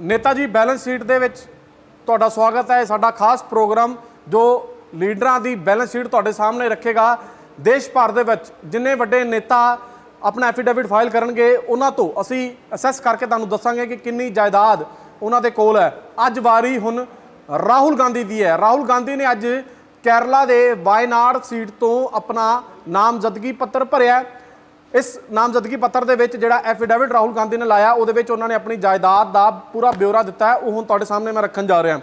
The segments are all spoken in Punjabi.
ਨੇਤਾ ਜੀ, ਬੈਲੈਂਸ ਸ਼ੀਟ ਦੇ ਵਿੱਚ ਤੁਹਾਡਾ ਸਵਾਗਤ ਹੈ। ਸਾਡਾ ਖਾਸ ਪ੍ਰੋਗਰਾਮ ਜੋ ਲੀਡਰਾਂ ਦੀ ਬੈਲੈਂਸ ਸ਼ੀਟ ਤੁਹਾਡੇ ਸਾਹਮਣੇ ਰੱਖੇਗਾ। ਦੇਸ਼ ਭਰ ਦੇ ਵਿੱਚ ਜਿੰਨੇ ਵੱਡੇ ਨੇਤਾ ਆਪਣਾ ਐਫੀਡੇਵਿਟ ਫਾਈਲ ਕਰਨਗੇ, ਉਹਨਾਂ ਤੋਂ ਅਸੀਂ ਅਸੈਸ ਕਰਕੇ ਤੁਹਾਨੂੰ ਦੱਸਾਂਗੇ ਕਿ ਕਿੰਨੀ ਜਾਇਦਾਦ ਉਹਨਾਂ ਦੇ ਕੋਲ ਹੈ। ਅੱਜ ਵਾਰੀ ਹੁਣ ਰਾਹੁਲ ਗਾਂਧੀ ਦੀ ਹੈ। ਰਾਹੁਲ ਗਾਂਧੀ ਨੇ ਅੱਜ ਕੇਰਲਾ ਦੇ ਵਾਇਨਾਡ ਸੀਟ ਤੋਂ ਆਪਣਾ ਨਾਮਜ਼ਦਗੀ ਪੱਤਰ ਭਰਿਆ। ਇਸ ਨਾਮਜ਼ਦਗੀ ਪੱਤਰ ਦੇ ਵਿੱਚ ਜਿਹੜਾ ਐਫੀਡੇਵਿਟ ਰਾਹੁਲ ਗਾਂਧੀ ਨੇ ਲਾਇਆ, ਉਹਦੇ ਵਿੱਚ ਉਹਨਾਂ ਨੇ ਆਪਣੀ ਜਾਇਦਾਦ ਦਾ ਪੂਰਾ ਬਿਊਰਾ ਦਿੱਤਾ ਹੈ। ਉਹ ਹੁਣ ਤੁਹਾਡੇ ਸਾਹਮਣੇ ਮੈਂ ਰੱਖਣ ਜਾ ਰਿਹਾ।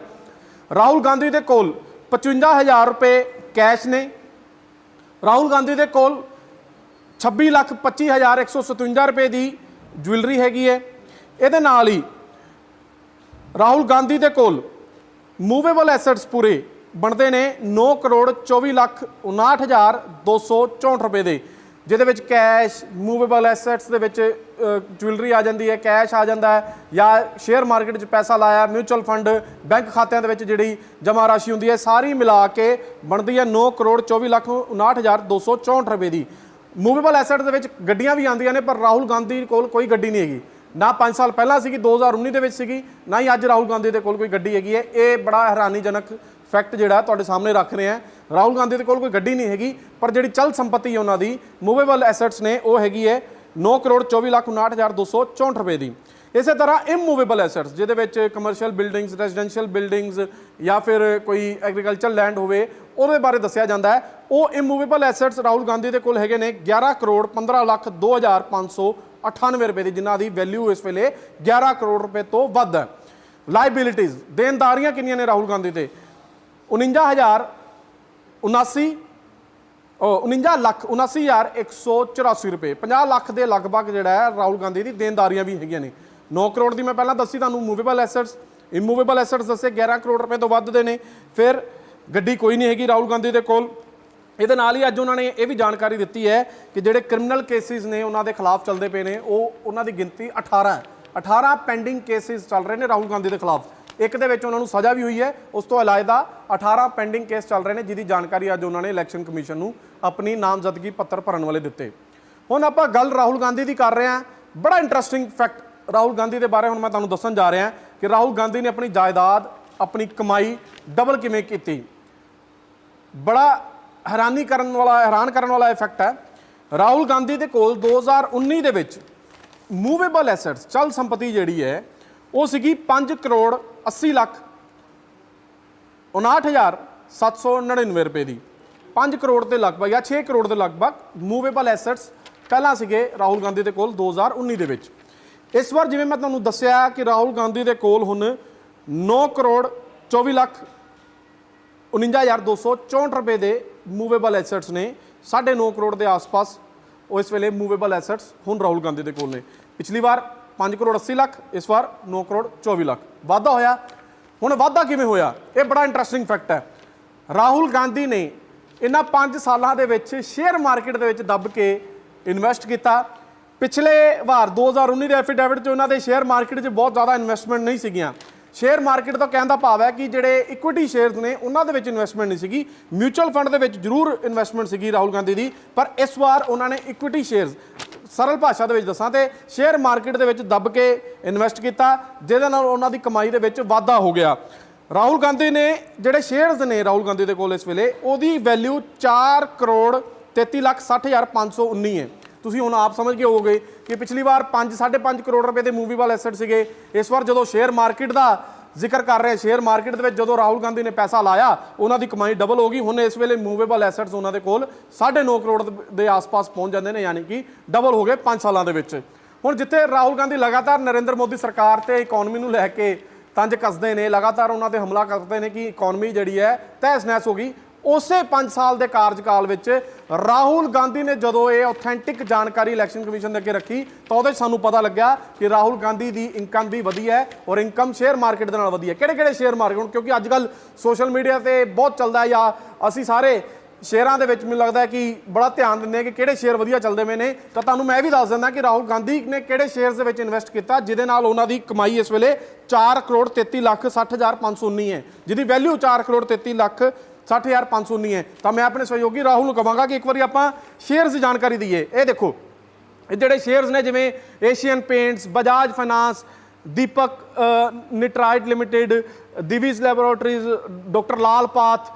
ਰਾਹੁਲ ਗਾਂਧੀ ਦੇ ਕੋਲ 55000 ਰੁਪਏ ਕੈਸ਼ ਨੇ। ਰਾਹੁਲ ਗਾਂਧੀ ਦੇ ਕੋਲ 26 ਲੱਖ 25157 ਰੁਪਏ ਦੀ ਜੁਐਲਰੀ ਹੈਗੀ ਹੈ। ਇਹਦੇ ਨਾਲ ਹੀ ਰਾਹੁਲ ਗਾਂਧੀ ਦੇ ਕੋਲ ਮੂਵੇਬਲ ਐਸੈਟਸ ਪੂਰੇ ਬਣਦੇ ਨੇ 9 ਕਰੋੜ 24 ਲੱਖ 59264 ਰੁਪਏ ਦੇ। ਜਿਹਦੇ ਵਿੱਚ ਕੈਸ਼ ਮੂਵੇਬਲ ਐਸੈਟਸ ਦੇ ਵਿੱਚ ਜੁਐਲਰੀ ਆ ਜਾਂਦੀ ਹੈ ਕੈਸ਼ ਆ ਜਾਂਦਾ ਹੈ ਜਾਂ ਸ਼ੇਅਰ ਮਾਰਕੀਟ 'ਚ ਪੈਸਾ ਲਾਇਆ ਮਿਊਚੁਅਲ ਫੰਡ ਬੈਂਕ ਖਾਤਿਆਂ ਦੇ ਵਿੱਚ ਜਿਹੜੀ ਜਮ੍ਹਾਂ ਰਾਸ਼ੀ ਹੁੰਦੀ ਹੈ, ਸਾਰੀ ਮਿਲਾ ਕੇ ਬਣਦੀ ਹੈ 9 ਕਰੋੜ 24 ਲੱਖ 59264 ਰੁਪਏ ਦੀ। ਮੂਵੇਬਲ ਐਸੈਟ ਦੇ ਵਿੱਚ ਗੱਡੀਆਂ ਵੀ ਆਉਂਦੀਆਂ ਨੇ, ਪਰ ਰਾਹੁਲ ਗਾਂਧੀ ਕੋਲ ਕੋਈ ਗੱਡੀ ਨਹੀਂ ਹੈਗੀ। ਨਾ 5 ਸਾਲ ਪਹਿਲਾਂ ਸੀਗੀ 2019 ਦੇ ਵਿੱਚ ਸੀਗੀ, ਨਾ ਹੀ ਅੱਜ ਰਾਹੁਲ ਗਾਂਧੀ ਦੇ ਕੋਲ ਕੋਈ ਗੱਡੀ ਹੈਗੀ ਹੈ। ਇਹ ਬੜਾ ਹੈਰਾਨੀਜਨਕ ਫੈਕਟ ਜਿਹੜਾ ਤੁਹਾਡੇ ਸਾਹਮਣੇ ਰੱਖ ਰਹੇ ਆ ਰਾਹੁਲ ਗਾਂਧੀ ਦੇ ਕੋਲ ਕੋਈ ਗੱਡੀ ਨਹੀਂ ਹੈਗੀ, ਪਰ ਜਿਹੜੀ ਚਲ ਸੰਪਤੀ ਹੈ ਉਹਨਾਂ ਦੀ ਮੂਵੇਬਲ ਐਸੈਟਸ ਨੇ, ਉਹ ਹੈਗੀ ਹੈ 9 ਕਰੋੜ 24 ਲੱਖ 59264 ਰੁਪਏ ਦੀ। ਇਸੇ ਤਰ੍ਹਾਂ ਇਮੂਵੇਬਲ ਐਸੈਟਸ ਜਿਹਦੇ ਵਿੱਚ ਕਮਰਸ਼ੀਅਲ ਬਿਲਡਿੰਗਸ ਰੈਜ਼ੀਡੈਂਸ਼ੀਅਲ ਬਿਲਡਿੰਗਸ ਜਾਂ ਫਿਰ ਕੋਈ ਐਗਰੀਕਲਚਰ ਲੈਂਡ ਹੋਵੇ, ਉਹਦੇ ਬਾਰੇ ਦੱਸਿਆ ਜਾਂਦਾ ਹੈ। ਉਹ ਇਮੂਵੇਬਲ ਐਸੈਟਸ ਰਾਹੁਲ ਗਾਂਧੀ ਦੇ ਕੋਲ ਹੈਗੇ ਨੇ 11 ਕਰੋੜ 15 ਲੱਖ 2598 ਰੁਪਏ ਦੀ, ਜਿਨ੍ਹਾਂ ਦੀ ਵੈਲਿਊ ਇਸ ਵੇਲੇ 11 ਕਰੋੜ ਰੁਪਏ ਤੋਂ ਵੱਧ ਹੈ। ਲਾਇਬਿਲਿਟੀਜ਼ ਦੇਣਦਾਰੀਆਂ ਕਿੰਨੀਆਂ ਨੇ ਰਾਹੁਲ ਗਾਂਧੀ ਤੇ? 49000 79 ਉਹ 49 ਲੱਖ 79184 ਰੁਪਏ। 50 ਲੱਖ ਦੇ ਲਗਭਗ ਜਿਹੜਾ ਹੈ ਰਾਹੁਲ ਗਾਂਧੀ ਦੀ ਦੇਣਦਾਰੀਆਂ ਵੀ ਹੈਗੀਆਂ ਨੇ। 9 ਕਰੋੜ ਦੀ ਮੈਂ ਪਹਿਲਾਂ ਦੱਸੀ ਤੁਹਾਨੂੰ ਮੂਵੇਬਲ ਐਸੈਟਸ ਇਮੂਵੇਬਲ ਐਸੈਟਸ ਦੱਸੇ 11 ਕਰੋੜ ਰੁਪਏ ਤੋਂ ਵੱਧ ਦੇ ਨੇ। ਫਿਰ ਗੱਡੀ ਕੋਈ ਨਹੀਂ ਹੈਗੀ ਰਾਹੁਲ ਗਾਂਧੀ ਦੇ ਕੋਲ। ਇਹਦੇ ਨਾਲ ਹੀ ਅੱਜ ਉਹਨਾਂ ਨੇ ਇਹ ਵੀ ਜਾਣਕਾਰੀ ਦਿੱਤੀ ਹੈ ਕਿ ਜਿਹੜੇ ਕ੍ਰਿਮੀਨਲ ਕੇਸਿਸ ਨੇ, ਉਹਨਾਂ ਦੇ ਖਿਲਾਫ ਚੱਲਦੇ ਪਏ ਨੇ। ਉਹ ਉਹਨਾਂ ਦੀ ਗਿਣਤੀ 18 ਹੈ। 18 ਪੈਂਡਿੰਗ ਕੇਸਿਸ ਚੱਲ ਰਹੇ ਨੇ ਰਾਹੁਲ ਗਾਂਧੀ ਦੇ ਖਿਲਾਫ। ਇੱਕ ਦੇ ਵਿੱਚ ਉਹਨਾਂ ਨੂੰ ਸਜ਼ਾ ਵੀ ਹੋਈ ਹੈ। ਉਸ ਤੋਂ ਇਲਾਵਾ 18 ਪੈਂਡਿੰਗ ਕੇਸ ਚੱਲ ਰਹੇ ਨੇ, ਜਿਹਦੀ ਜਾਣਕਾਰੀ ਅੱਜ ਉਹਨਾਂ ਨੇ ਇਲੈਕਸ਼ਨ ਕਮਿਸ਼ਨ ਨੂੰ ਆਪਣੀ ਨਾਮਜ਼ਦਗੀ ਪੱਤਰ ਭਰਨ ਵਾਲੇ ਦਿੱਤੇ। ਹੁਣ ਆਪਾਂ ਗੱਲ ਰਾਹੁਲ ਗਾਂਧੀ ਦੀ ਕਰ ਰਹੇ ਹਾਂ। ਬੜਾ ਇੰਟਰਸਟਿੰਗ ਫੈਕਟ ਰਾਹੁਲ ਗਾਂਧੀ ਦੇ ਬਾਰੇ ਹੁਣ ਮੈਂ ਤੁਹਾਨੂੰ ਦੱਸਣ ਜਾ ਰਿਹਾ ਕਿ ਰਾਹੁਲ ਗਾਂਧੀ ਨੇ ਆਪਣੀ ਜਾਇਦਾਦ, ਆਪਣੀ ਕਮਾਈ ਡਬਲ ਕਿਵੇਂ ਕੀਤੀ। ਬੜਾ ਹੈਰਾਨੀ ਕਰਨ ਵਾਲਾ, ਹੈਰਾਨ ਕਰਨ ਵਾਲਾ ਇਫੈਕਟ ਹੈ। ਰਾਹੁਲ ਗਾਂਧੀ ਦੇ ਕੋਲ 2019 ਦੇ ਵਿੱਚ ਮੂਵੇਬਲ ਐਸੈਟਸ ਚਲ ਸੰਪਤੀ ਜਿਹੜੀ ਹੈ ਉਹ ਸੀਗੀ 5 ਕਰੋੜ 80 ਲੱਖ 59799 ਰੁਪਏ ਦੀ। 5 ਕਰੋੜ ਦੇ ਲਗਭਗ, ਜਾਂ 6 ਕਰੋੜ ਦੇ ਲਗਭਗ ਮੂਵੇਬਲ ਐਸੈਟਸ ਪਹਿਲਾਂ ਸੀਗੇ ਰਾਹੁਲ ਗਾਂਧੀ ਦੇ ਕੋਲ 2019 ਦੇ ਵਿੱਚ। ਇਸ ਵਾਰ ਜਿਵੇਂ ਮੈਂ ਤੁਹਾਨੂੰ ਦੱਸਿਆ ਕਿ ਰਾਹੁਲ ਗਾਂਧੀ ਦੇ ਕੋਲ ਹੁਣ 9 ਕਰੋੜ 24 ਲੱਖ 49264 ਰੁਪਏ ਦੇ ਮੂਵੇਬਲ ਐਸੈਟਸ ਨੇ 9.5 ਕਰੋੜ ਦੇ ਆਸ-ਪਾਸ ਉਹ ਇਸ ਵੇਲੇ ਮੂਵੇਬਲ ਐਸੈਟਸ ਹੁਣ ਰਾਹੁਲ ਗਾਂਧੀ ਦੇ ਕੋਲ ਨੇ। ਪਿਛਲੀ ਵਾਰ 5 ਕਰੋੜ 80 ਲੱਖ, ਇਸ ਵਾਰ 9 ਕਰੋੜ 24 ਲੱਖ। ਵਾਧਾ ਹੋਇਆ। ਹੁਣ ਵਾਧਾ ਕਿਵੇਂ ਹੋਇਆ? ਇਹ ਬੜਾ ਇੰਟਰਸਟਿੰਗ ਫੈਕਟ ਹੈ। ਰਾਹੁਲ ਗਾਂਧੀ ਨੇ ਇਹਨਾਂ 5 ਸਾਲਾਂ ਦੇ ਵਿੱਚ ਸ਼ੇਅਰ ਮਾਰਕੀਟ ਦੇ ਵਿੱਚ ਦੱਬ ਕੇ ਇਨਵੈਸਟ ਕੀਤਾ। ਪਿਛਲੇ ਵਾਰ 2019 ਦੇ ਐਫੀਡੇਵਿਟ 'ਚ ਉਹਨਾਂ ਦੇ ਸ਼ੇਅਰ ਮਾਰਕੀਟ 'ਚ ਬਹੁਤ ਜ਼ਿਆਦਾ ਇਨਵੈਸਟਮੈਂਟ ਨਹੀਂ ਸੀਗੀਆਂ। ਸ਼ੇਅਰ ਮਾਰਕੀਟ ਦਾ ਕਹਿਣ ਦਾ ਭਾਵ ਹੈ ਕਿ ਜਿਹੜੇ ਇਕੁਇਟੀ ਸ਼ੇਅਰਸ ਨੇ, ਉਹਨਾਂ ਦੇ ਵਿੱਚ ਇਨਵੈਸਟਮੈਂਟ ਨਹੀਂ ਸੀਗੀ। ਮਿਊਚੁਅਲ ਫੰਡ ਦੇ ਵਿੱਚ ਜ਼ਰੂਰ ਇਨਵੈਸਟਮੈਂਟ ਸੀਗੀ ਰਾਹੁਲ ਗਾਂਧੀ ਦੀ। ਪਰ ਇਸ ਵਾਰ ਉਹਨਾਂ ਨੇ ਇਕੁਇਟੀ ਸ਼ੇਅਰਸ ਸਰਲ ਭਾਸ਼ਾ ਦੇ ਵਿੱਚ ਦੱਸਾਂ ਤੇ ਸ਼ੇਅਰ ਮਾਰਕੀਟ ਦੇ ਵਿੱਚ ਦੱਬ ਕੇ ਇਨਵੈਸਟ ਕੀਤਾ, ਜਿਹਦੇ ਨਾਲ ਉਹਨਾਂ ਦੀ ਕਮਾਈ ਦੇ ਵਿੱਚ ਵਾਧਾ ਹੋ ਗਿਆ। ਰਾਹੁਲ ਗਾਂਧੀ ਨੇ ਜਿਹੜੇ ਸ਼ੇਅਰਸ ਨੇ ਰਾਹੁਲ ਗਾਂਧੀ ਦੇ ਕੋਲ ਇਸ ਵੇਲੇ, ਉਹਦੀ ਵੈਲਿਊ 4 ਕਰੋੜ 33 ਲੱਖ 60519 ਹੈ। ਤੁਸੀਂ ਹੁਣ ਆਪ ਸਮਝ ਗਏ ਹੋਵੋਗੇ ਕਿ ਪਿਛਲੀ ਵਾਰ 5 5.5 ਕਰੋੜ ਰੁਪਏ ਦੇ ਮੂਵੀਬਲ ਐਸੈਟ ਸੀਗੇ। ਇਸ ਵਾਰ ਜਦੋਂ ਸ਼ੇਅਰ ਮਾਰਕੀਟ ਦਾ ਜ਼ਿਕਰ ਕਰ ਰਹੇ ਸ਼ੇਅਰ ਮਾਰਕੀਟ ਦੇ ਵਿੱਚ ਜਦੋਂ ਰਾਹੁਲ ਗਾਂਧੀ ਨੇ ਪੈਸਾ ਲਾਇਆ, ਉਹਨਾਂ ਦੀ ਕਮਾਈ ਡਬਲ ਹੋ ਗਈ। ਹੁਣ ਇਸ ਵੇਲੇ ਮੂਵੇਬਲ ਐਸੈਟਸ ਉਹਨਾਂ ਦੇ ਕੋਲ 9.5 ਕਰੋੜ ਦੇ ਆਸ-ਪਾਸ ਪਹੁੰਚ ਜਾਂਦੇ ਨੇ, ਯਾਨੀ ਕਿ ਡਬਲ ਹੋ ਗਏ 5 ਸਾਲਾਂ ਦੇ ਵਿੱਚ। ਹੁਣ ਜਿੱਥੇ ਰਾਹੁਲ ਗਾਂਧੀ ਲਗਾਤਾਰ ਨਰਿੰਦਰ ਮੋਦੀ ਸਰਕਾਰ ਤੇ ਇਕਨੋਮੀ ਨੂੰ ਲੈ ਕੇ ਤੰਜ ਕੱਸਦੇ ਨੇ, ਲਗਾਤਾਰ ਉਹਨਾਂ ਤੇ ਹਮਲਾ ਕਰਦੇ ਨੇ ਕਿ ਇਕਨੋਮੀ ਜਿਹੜੀ ਹੈ ਤਹਿਸ ਨਹਿਸ ਹੋ ਗਈ। ਉਸੇ 5 ਸਾਲ ਦੇ ਕਾਰਜਕਾਲ ਵਿੱਚ ਰਾਹੁਲ ਗਾਂਧੀ ਨੇ ਜਦੋਂ ਇਹ ਆਥੈਂਟਿਕ ਜਾਣਕਾਰੀ ਇਲੈਕਸ਼ਨ ਕਮਿਸ਼ਨ ਦੇ ਅੱਗੇ ਰੱਖੀ, ਤਾਂ ਉਹਦੇ 'ਚ ਸਾਨੂੰ ਪਤਾ ਲੱਗਿਆ ਕਿ ਰਾਹੁਲ ਗਾਂਧੀ ਦੀ ਇਨਕਮ ਵੀ ਵਧੀ ਹੈ ਔਰ ਇਨਕਮ ਸ਼ੇਅਰ ਮਾਰਕੀਟ ਦੇ ਨਾਲ ਵਧੀ ਹੈ। ਕਿਹੜੇ ਕਿਹੜੇ ਸ਼ੇਅਰ ਮਾਰਕੀਟ ਹੁਣ ਕਿਉਂਕਿ ਅੱਜ ਕੱਲ ਸੋਸ਼ਲ ਮੀਡੀਆ ਤੇ ਬਹੁਤ ਚੱਲਦਾ ਜਾਂ ਅਸੀਂ ਸਾਰੇ ਸ਼ੇਅਰਾਂ ਦੇ ਵਿੱਚ ਮੈਨੂੰ ਲੱਗਦਾ ਕਿ ਬੜਾ ਧਿਆਨ ਦਿੰਦੇ ਆ ਕਿ ਕਿਹੜੇ ਸ਼ੇਅਰ ਵਧੀਆ ਚੱਲਦੇ ਪਏ ਨੇ। ਤਾਂ ਤੁਹਾਨੂੰ ਮੈਂ ਇਹ ਵੀ ਦੱਸ ਦਿੰਦਾ ਕਿ ਰਾਹੁਲ ਗਾਂਧੀ ਨੇ ਕਿਹੜੇ ਸ਼ੇਅਰਸ ਦੇ ਵਿੱਚ ਇਨਵੈਸਟ ਕੀਤਾ, ਜਿਹਦੇ ਨਾਲ ਉਹਨਾਂ ਦੀ ਕਮਾਈ ਇਸ ਵੇਲੇ 4 ਕਰੋੜ 33 ਲੱਖ 60519 ਹੈ, ਜਿਹਦੀ ਵੈਲਿਊ 4 ਕਰੋੜ 33 ਲੱਖ 60519 ਹੈ। ਤਾਂ ਮੈਂ ਆਪਣੇ ਸਹਿਯੋਗੀ ਰਾਹੁਲ ਨੂੰ ਕਹਾਂਗਾ ਕਿ ਇੱਕ ਵਾਰੀ ਆਪਾਂ ਸ਼ੇਅਰਸ ਦੀ ਜਾਣਕਾਰੀ ਦਈਏ। ਇਹ ਦੇਖੋ, ਇਹ ਜਿਹੜੇ ਸ਼ੇਅਰਸ ਨੇ ਜਿਵੇਂ Asian paints Bajaj finance Deepak ਨਿਟਰਾਈਟ Limited Divi's Laboratories doctor Lal path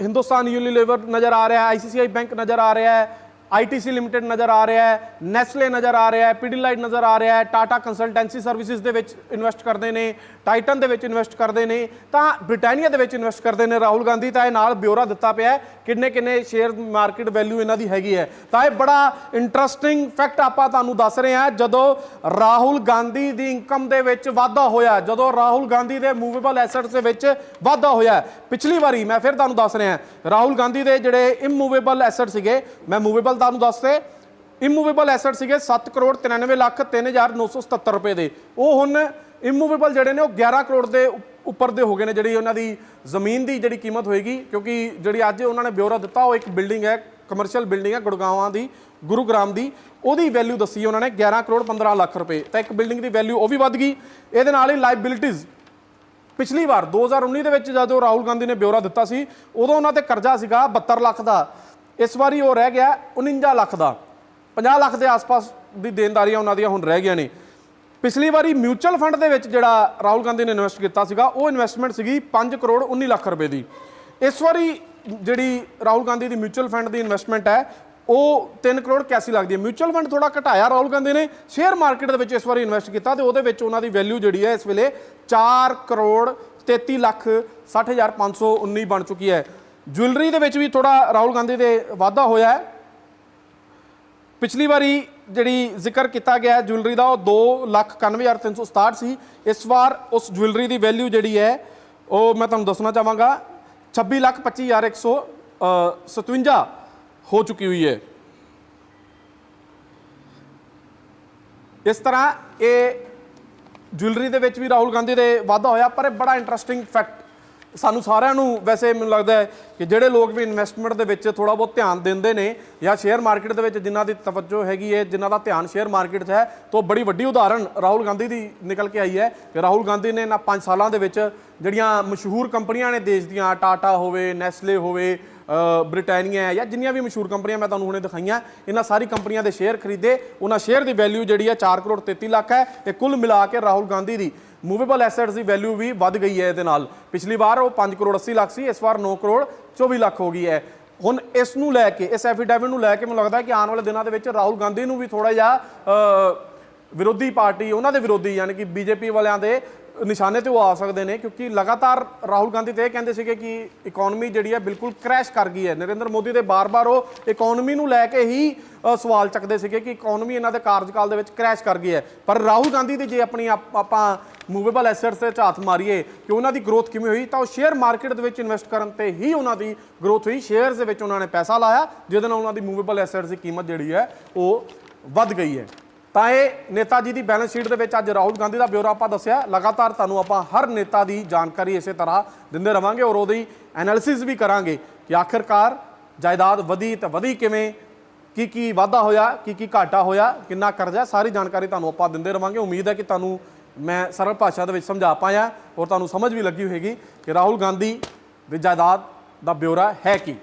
Hindustan Unilever ਨਜ਼ਰ ਆ ਰਿਹਾ ਹੈ ਆਈਸੀਸੀਆਈ ਬੈਂਕ ਨਜ਼ਰ ਆ ਰਿਹਾ ਹੈ ਆਈਟੀਸੀ ਲਿਮਟਿਡ ਨਜ਼ਰ ਆ ਰਿਹਾ ਹੈ ਨੈਸਲੇ ਨਜ਼ਰ ਆ ਰਿਹਾ ਹੈ ਪੀਡੀਲਾਈਟ ਨਜ਼ਰ ਆ ਰਿਹਾ ਹੈ ਟਾਟਾ ਕੰਸਲਟੈਂਸੀ ਸਰਵਿਸਿਜ਼ ਦੇ ਵਿੱਚ ਇਨਵੈਸਟ ਕਰਦੇ ਨੇ ਟਾਈਟਨ ਦੇ ਵਿੱਚ ਇਨਵੈਸਟ ਕਰਦੇ ਨੇ, ਤਾਂ ਬ੍ਰਿਟਾਨੀਆ ਦੇ ਵਿੱਚ ਇਨਵੈਸਟ ਕਰਦੇ ਨੇ ਰਾਹੁਲ ਗਾਂਧੀ, ਤਾਂ ਇਹ ਨਾਲ ਬਿਊਰਾ ਦਿੱਤਾ ਪਿਆ ਕਿੰਨੇ ਕਿੰਨੇ ਸ਼ੇਅਰ ਮਾਰਕੀਟ ਵੈਲਿਊ ਇਹਨਾਂ ਦੀ ਹੈਗੀ ਹੈ। ਤਾਂ ਇਹ ਬੜਾ ਇੰਟਰਸਟਿੰਗ ਫੈਕਟ ਆਪਾਂ ਤੁਹਾਨੂੰ ਦੱਸ ਰਹੇ ਹਾਂ, ਜਦੋਂ ਰਾਹੁਲ ਗਾਂਧੀ ਦੀ ਇਨਕਮ ਦੇ ਵਿੱਚ ਵਾਧਾ ਹੋਇਆ, ਜਦੋਂ ਰਾਹੁਲ ਗਾਂਧੀ ਦੇ ਮੂਵੇਬਲ ਐਸੈਟਸ ਦੇ ਵਿੱਚ ਵਾਧਾ ਹੋਇਆ, ਪਿਛਲੀ ਵਾਰੀ ਮੈਂ ਫਿਰ ਤੁਹਾਨੂੰ ਦੱਸ ਰਿਹਾ, ਰਾਹੁਲ ਗਾਂਧੀ ਦੇ ਜਿਹੜੇ ਇਮੂਵੇਬਲ ਐਸੈਟ ਸੀਗੇ, ਮੈਂ ਮੂਵੇਬਲ ਤੁਹਾਨੂੰ ਦੱਸਦੇ ਇਮੂਵੇਬਲ ਐਸੈਟ ਸੀਗੇ 7 ਕਰੋੜ 93 ਲੱਖ 3977 ਰੁਪਏ ਦੇ। ਉਹ ਹੁਣ ਇਮੂਵੇਬਲ ਜਿਹੜੇ ਨੇ ਉਹ 11 ਕਰੋੜ ਦੇ ਉੱਪਰ ਦੇ ਹੋ ਗਏ ਨੇ, ਜਿਹੜੀ ਉਹਨਾਂ ਦੀ ਜ਼ਮੀਨ ਦੀ ਜਿਹੜੀ ਕੀਮਤ ਹੋਏਗੀ, ਕਿਉਂਕਿ ਜਿਹੜੀ ਅੱਜ ਉਹਨਾਂ ਨੇ ਬਿਊਰਾ ਦਿੱਤਾ, ਉਹ ਇੱਕ ਬਿਲਡਿੰਗ ਹੈ ਕਮਰਸ਼ੀਅਲ ਬਿਲਡਿੰਗ ਹੈ ਗੁੜਗਾਵਾਂ ਦੀ, ਗੁਰੂਗ੍ਰਾਮ ਦੀ। ਉਹਦੀ ਵੈਲਿਊ ਦੱਸੀ ਉਹਨਾਂ ਨੇ 11 ਕਰੋੜ 15 ਲੱਖ ਰੁਪਏ। ਤਾਂ ਇੱਕ ਬਿਲਡਿੰਗ ਦੀ ਵੈਲਿਊ ਉਹ ਵੀ ਵੱਧ ਗਈ। ਇਹਦੇ ਨਾਲ ਹੀ ਲਾਇਬਿਲਿਟੀਜ਼ ਪਿਛਲੀ ਵਾਰ 2019 ਦੇ ਵਿੱਚ ਜਦੋਂ ਰਾਹੁਲ ਗਾਂਧੀ ਨੇ ਬਿਊਰਾ ਦਿੱਤਾ ਸੀ, ਉਦੋਂ ਉਹਨਾਂ ਤੇ ਕਰਜ਼ਾ ਸੀਗਾ 72 ਲੱਖ ਦਾ। ਇਸ ਵਾਰੀ ਉਹ ਰਹਿ ਗਿਆ 49 ਲੱਖ ਦਾ। 50 ਲੱਖ ਦੇ ਆਸ-ਪਾਸ ਦੀ ਦੇਣਦਾਰੀਆਂ ਉਹਨਾਂ ਦੀਆਂ ਹੁਣ ਰਹਿ ਗਈਆਂ ਨੇ। ਪਿਛਲੀ ਵਾਰੀ ਮਿਊਚੁਅਲ ਫੰਡ ਦੇ ਵਿੱਚ ਜਿਹੜਾ ਰਾਹੁਲ ਗਾਂਧੀ ਨੇ ਇਨਵੈਸਟ ਕੀਤਾ ਸੀਗਾ, ਉਹ ਇਨਵੈਸਟਮੈਂਟ ਸੀਗੀ 5 ਕਰੋੜ 19 ਲੱਖ ਰੁਪਏ ਦੀ। ਇਸ ਵਾਰੀ ਜਿਹੜੀ ਰਾਹੁਲ ਗਾਂਧੀ ਦੀ ਮਿਊਚੁਅਲ ਫੰਡ ਦੀ ਇਨਵੈਸਟਮੈਂਟ ਹੈ, ਉਹ 3 ਕਰੋੜ 81 ਲੱਖ ਦੀ ਹੈ। ਮਿਊਚੁਅਲ ਫੰਡ ਥੋੜਾ ਘਟਾਇਆ ਰਾਹੁਲ ਗਾਂਧੀ ਨੇ ਸ਼ੇਅਰ ਮਾਰਕੀਟ ਦੇ ਵਿੱਚ ਇਸ ਵਾਰੀ ਇਨਵੈਸਟ ਕੀਤਾ ਤੇ ਉਹਦੇ ਵਿੱਚ ਉਹਨਾਂ ਦੀ ਵੈਲਿਊ ਜਿਹੜੀ ਹੈ ਇਸ ਵੇਲੇ 4 ਕਰੋੜ 33 ਲੱਖ 60519 ਬਣ ਚੁੱਕੀ ਹੈ। ਜੁਐਲਰੀ ਦੇ ਵਿੱਚ ਵੀ ਥੋੜਾ ਰਾਹੁਲ ਗਾਂਧੀ ਦੇ ਵਾਧਾ ਹੋਇਆ ਹੈ। ਪਿਛਲੀ ਵਾਰੀ ਜਿਹੜੀ ਜ਼ਿਕਰ ਕੀਤਾ ਗਿਆ ਜੁਐਲਰੀ ਦਾ ਉਹ 291367 ਸੀ ਇਸ ਵਾਰ ਉਸ ਜੁਐਲਰੀ ਦੀ ਵੈਲਿਊ ਜਿਹੜੀ ਹੈ ਉਹ ਮੈਂ ਤੁਹਾਨੂੰ ਦੱਸਣਾ ਚਾਹਾਂਗਾ 26,25,157 ਹੋ ਚੁੱਕੀ ਹੋਈ ਹੈ। ਇਸ ਤਰ੍ਹਾਂ ਇਹ ਜੁਐਲਰੀ ਦੇ ਵਿੱਚ ਵੀ ਰਾਹੁਲ ਗਾਂਧੀ ਦੇ ਵਾਧਾ ਹੋਇਆ ਪਰ ਇਹ ਬੜਾ ਇੰਟਰਸਟਿੰਗ ਫੈਕਟ ਸਾਨੂੰ ਸਾਰਿਆਂ ਨੂੰ ਵੈਸੇ ਮੈਨੂੰ ਲੱਗਦਾ ਹੈ ਕਿ ਜਿਹੜੇ ਲੋਕ ਵੀ ਇਨਵੈਸਟਮੈਂਟ ਦੇ ਵਿੱਚ ਥੋੜਾ ਬਹੁਤ ਧਿਆਨ ਦਿੰਦੇ ਨੇ ਜਾਂ ਸ਼ੇਅਰ ਮਾਰਕੀਟ ਦੇ ਵਿੱਚ ਜਿਨ੍ਹਾਂ ਦੀ ਤਵੱਜੋ ਹੈਗੀ ਹੈ ਜਿਨ੍ਹਾਂ ਦਾ ਧਿਆਨ ਸ਼ੇਅਰ ਮਾਰਕੀਟ 'ਚ ਹੈ ਤੋਂ ਬੜੀ ਵੱਡੀ ਉਦਾਹਰਣ ਰਾਹੁਲ ਗਾਂਧੀ ਦੀ ਨਿਕਲ ਕੇ ਆਈ ਹੈ ਕਿ ਰਾਹੁਲ ਗਾਂਧੀ ਨੇ ਨਾ 5 ਸਾਲਾਂ ਦੇ ਵਿੱਚ ਜਿਹੜੀਆਂ ਮਸ਼ਹੂਰ ਕੰਪਨੀਆਂ ਨੇ ਦੇਸ਼ ਦੀਆਂ ਟਾਟਾ ਹੋਵੇ ਨੈਸਲੇ ਹੋਵੇ ਅ, ਬ੍ਰਿਟਾਨੀਆ ਹੈ ਜਾਂ ਜਿੰਨੀਆਂ ਵੀ ਮਸ਼ਹੂਰ ਕੰਪਨੀਆਂ ਮੈਂ ਤੁਹਾਨੂੰ ਹੁਣੇ ਦਿਖਾਈਆਂ ਇਹਨਾਂ ਸਾਰੀ ਕੰਪਨੀਆਂ ਦੇ ਸ਼ੇਅਰ ਖਰੀਦੇ ਉਹਨਾਂ ਸ਼ੇਅਰ ਦੀ ਵੈਲਿਊ ਜਿਹੜੀ ਹੈ 4 ਕਰੋੜ 33 ਲੱਖ ਹੈ ਤੇ ਕੁੱਲ ਮਿਲਾ ਕੇ ਰਾਹੁਲ ਗਾਂਧੀ ਦੀ। ਮੂਵੇਬਲ ਐਸੈਟਸ ਦੀ ਵੈਲਿਊ ਵੀ ਵੱਧ ਗਈ ਹੈ ਇਹਦੇ ਨਾਲ। ਪਿਛਲੀ ਵਾਰ ਉਹ 5 ਕਰੋੜ 80 ਲੱਖ ਸੀ, ਇਸ ਵਾਰ 9 ਕਰੋੜ 24 ਲੱਖ ਹੋ ਗਈ ਹੈ। ਹੁਣ ਇਸ ਨੂੰ ਲੈ ਕੇ, ਇਸ ਐਫੀਡੈਵਿਟ ਨੂੰ ਲੈ ਕੇ ਮੈਨੂੰ ਲੱਗਦਾ ਕਿ ਆਉਣ ਵਾਲੇ ਦਿਨਾਂ ਦੇ ਵਿੱਚ ਰਾਹੁਲ ਗਾਂਧੀ ਨੂੰ ਵੀ ਥੋੜਾ ਜਿਹਾ ਵਿਰੋਧੀ ਪਾਰਟੀ, ਉਹਨਾਂ ਦੇ ਵਿਰੋਧੀ, ਯਾਨੀ ਕਿ ਬੀਜੇਪੀ ਵਾਲਿਆਂ ਦੇ ਨਿਸ਼ਾਨੇ ਤੇ ਉਹ ਆ ਸਕਦੇ ਨੇ, ਕਿਉਂਕਿ ਲਗਾਤਾਰ ਰਾਹੁਲ ਗਾਂਧੀ ਤੇ ਇਹ ਕਹਿੰਦੇ ਸੀਗੇ ਕਿ ਇਕਨੋਮੀ ਜਿਹੜੀ ਹੈ ਬਿਲਕੁਲ ਕ੍ਰੈਸ਼ ਕਰ ਗਈ ਹੈ। ਨਰਿੰਦਰ ਮੋਦੀ ਦੇ ਬਾਰ-ਬਾਰ ਉਹ ਇਕਨੋਮੀ ਨੂੰ ਲੈ ਕੇ ਹੀ ਸਵਾਲ ਚੱਕਦੇ ਸੀਗੇ ਕਿ ਇਕਨੋਮੀ ਇਹਨਾਂ ਦੇ ਕਾਰਜਕਾਲ ਦੇ ਵਿੱਚ ਕ੍ਰੈਸ਼ ਕਰ ਗਈ ਹੈ। ਪਰ ਰਾਹੁਲ ਗਾਂਧੀ ਦੀ ਜੇ ਆਪਣੀ ਆਪਾਂ ਮੂਵੇਬਲ ਐਸੈਟਸ ਤੇ ਝਾਤ ਮਾਰੀਏ ਕਿ ਉਹਨਾਂ ਦੀ ਗਰੋਥ ਕਿਵੇਂ ਹੋਈ, ਤਾਂ ਉਹ ਸ਼ੇਅਰ ਮਾਰਕੀਟ ਦੇ ਵਿੱਚ ਇਨਵੈਸਟ ਕਰਨ ਤੇ ਹੀ ਉਹਨਾਂ ਦੀ ਗਰੋਥ ਹੋਈ। ਸ਼ੇਅਰਸ ਦੇ ਵਿੱਚ ਉਹਨਾਂ ਨੇ ਪੈਸਾ ਲਾਇਆ, ਜਿਹਦੇ ਨਾਲ ਉਹਨਾਂ ਦੀ ਮੂਵੇਬਲ ਐਸੈਟਸ ਦੀ ਕੀਮਤ ਜਿਹੜੀ ਹੈ ਉਹ ਵੱਧ ਗਈ ਹੈ। ਤਾਂ ਇਹ ਨੇਤਾ ਜੀ ਦੀ ਬੈਲੈਂਸ ਸ਼ੀਟ ਦੇ ਵਿੱਚ ਅੱਜ ਰਾਹੁਲ ਗਾਂਧੀ ਦਾ ਬਿਊਰਾ ਆਪਾਂ ਦੱਸਿਆ। ਲਗਾਤਾਰ ਤੁਹਾਨੂੰ ਆਪਾਂ ਹਰ ਨੇਤਾ ਦੀ ਜਾਣਕਾਰੀ ਇਸੇ ਤਰ੍ਹਾਂ ਦਿੰਦੇ ਰਵਾਂਗੇ ਔਰ ਉਹਦੀ ਐਨਾਲਿਸਿਸ ਵੀ ਕਰਾਂਗੇ ਕਿ ਆਖਿਰਕਾਰ ਜਾਇਦਾਦ ਵਧੀ ਤਾਂ ਵਧੀ ਕਿਵੇਂ, ਕੀ ਕੀ ਵਾਧਾ ਹੋਇਆ, ਕੀ ਕੀ ਘਾਟਾ ਹੋਇਆ, ਕਿੰਨਾ ਕਰਜ਼ਾ, ਸਾਰੀ ਜਾਣਕਾਰੀ ਤੁਹਾਨੂੰ ਆਪਾਂ ਦਿੰਦੇ ਰਵਾਂਗੇ। ਉਮੀਦ ਹੈ ਕਿ ਤੁਹਾਨੂੰ ਮੈਂ ਸਰਲ ਭਾਸ਼ਾ ਦੇ ਵਿੱਚ ਸਮਝਾ ਪਾਇਆ ਔਰ ਤੁਹਾਨੂੰ ਸਮਝ ਵੀ ਲੱਗੀ ਹੋਏਗੀ ਕਿ ਰਾਹੁਲ ਗਾਂਧੀ ਦੀ ਜਾਇਦਾਦ ਦਾ ਬਿਊਰਾ ਹੈ ਕੀ।